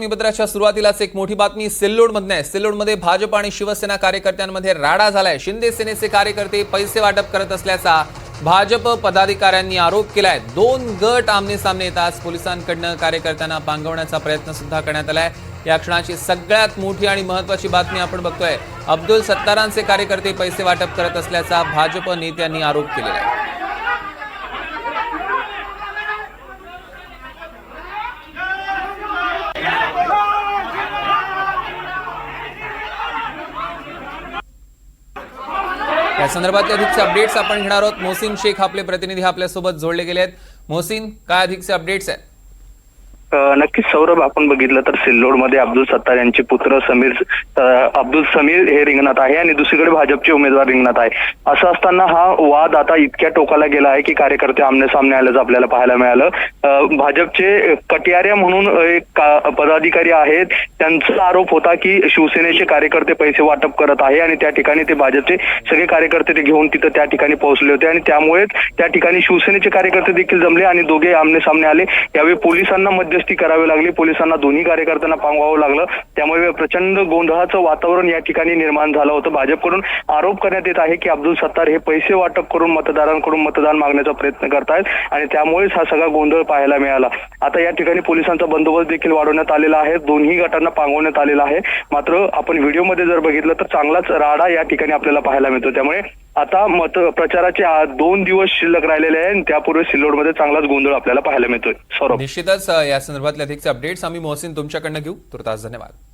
बातमीपत्राच्या सुरुवातीलाच एक मोठी बातमी सिल्लोडमधून आहे. सिल्लोडमध्ये भाजप आणि शिवसेना कार्यकर्त्यांमध्ये राडा झालाय. शिंदे सेनेचे कार्यकर्ते पैसे वाटप करत असल्याचा भाजप पदाधिकाऱ्यांनी आरोप केलाय. दोन गट आमने सामने येताच पोलिसांकडनं कार्यकर्त्यांना पांगवण्याचा प्रयत्न सुद्धा करण्यात आलाय. या क्षणाची सगळ्यात मोठी आणि महत्वाची बातमी आपण बघतोय. अब्दुल सत्तारांचे कार्यकर्ते पैसे वाटप करत असल्याचा भाजप नेत्यांनी आरोप केलेला आहे. या संदर्भातले अधिकचे अपडेट्स आपण घेणार आहोत. मोहसिन शेख आपले प्रतिनिधी आपल्यासोबत जोडले गेले आहेत मोहसिन काय अधिकचे अपडेट्स आहेत? नक्कीच सौरभ आपण बघितलं तर सिल्लोडमध्ये अब्दुल सत्तार यांचे पुत्र समीर अब्दुल समीर हे रिंगणात आहे आणि दुसरीकडे भाजपचे उमेदवार रिंगणात आहे. असं असताना हा वाद आता इतक्या टोकाला गेला आहे की कार्यकर्ते आमने सामने आल्याचं आपल्याला पाहायला मिळालं. भाजपचे कटियाऱ्या म्हणून एक पदाधिकारी आहेत त्यांचा आरोप होता की शिवसेनेचे कार्यकर्ते पैसे वाटप करत आहे आणि त्या ठिकाणी ते भाजपचे सगळे कार्यकर्ते ते घेऊन तिथं त्या ठिकाणी पोहोचले होते आणि त्यामुळेच त्या ठिकाणी शिवसेनेचे कार्यकर्ते देखील जमले आणि दोघे आमने सामने आले. यावेळी पोलिसांना मध्य मध्यस्थी करावी लागली. पोलिसांना दोन्ही कार्यकर्त्यांना पांगवावं लागलं. त्यामुळे प्रचंड गोंधळाचं वातावरण या ठिकाणी निर्माण झालं होतं. भाजपकडून आरोप करण्यात येत आहे की अब्दुल सत्तार हे पैसे वाटप करून मतदारांकडून मतदान मागण्याचा प्रयत्न करतायत आणि त्यामुळेच हा सगळा गोंधळ पाहायला मिळाला. आता या ठिकाणी पोलिसांचा बंदोबस्त देखील वाढवण्यात आलेला आहे. दोन्ही गटांना पांगवण्यात आलेला आहे. मात्र आपण व्हिडिओमध्ये जर बघितलं तर चांगलाच राडा या ठिकाणी आपल्याला पाहायला मिळतो. त्यामुळे आता मत प्रचाराचे दोन दिवस शिल्लक राहिलेले आहे आणि त्यापूर्वी सिल्लोडमध्ये चांगलाच गोंधळ आपल्याला पाहायला मिळतोय. सौरभ. निश्चितच या संदर्भातले अधिकचे अपडेट्स आम्ही मोहसिन तुमच्याकडनं घेऊ. तुर्तास धन्यवाद.